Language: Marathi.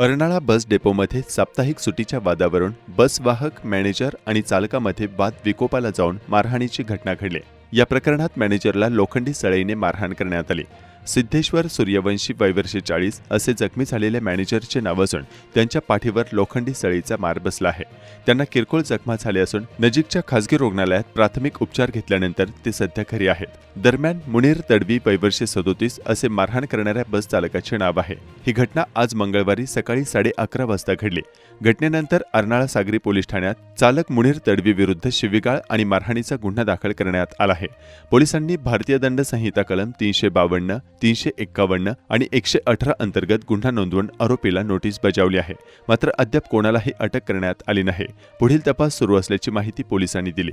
अर्नाळा बस डेपोमध्ये साप्ताहिक सुटीच्या वादावरून बस वाहक मॅनेजर आणि चालकामध्ये वाद विकोपाला जाऊन मारहाणीची घटना घडली. या प्रकरणात मॅनेजरला लोखंडी सळईने मारहाण करण्यात आली. सिद्धेश्वर सूर्यवंशी वयवर्षे चाळीस असे जखमी झालेल्या मॅनेजरचे नाव असून त्यांच्या पाठीवर लोखंडी सळीचा मार बसला आहे. त्यांना किरकोळ जखमा झाल्या असून नजीकच्या खासगी रुग्णालयात प्राथमिक उपचार घेतल्यानंतर ते सध्या घरी आहेत. दरम्यान मुनीर तडवी वैवर्षे सदोतीस असे मारहाण करणाऱ्या बस चालकाचे नाव आहे. ही घटना आज मंगळवारी सकाळी साडे अकरा वाजता घडली. घटनेनंतर अर्नाळा सागरी पोलीस ठाण्यात चालक मुनीर तडवी विरुद्ध शिवीगाळ आणि मारहाणीचा गुन्हा दाखल करण्यात आला आहे. पोलिसांनी भारतीय दंड संहिता कलम तीनशे बावन्न तीनशे एक्कावन्न आणि एकशे अठरा अंतर्गत गुन्हा नोंदवून आरोपीला नोटीस बजावली आहे. मात्र अद्याप कोणालाही अटक करण्यात आली नाही. पुढील तपास सुरू असल्याची माहिती पोलिसांनी दिली.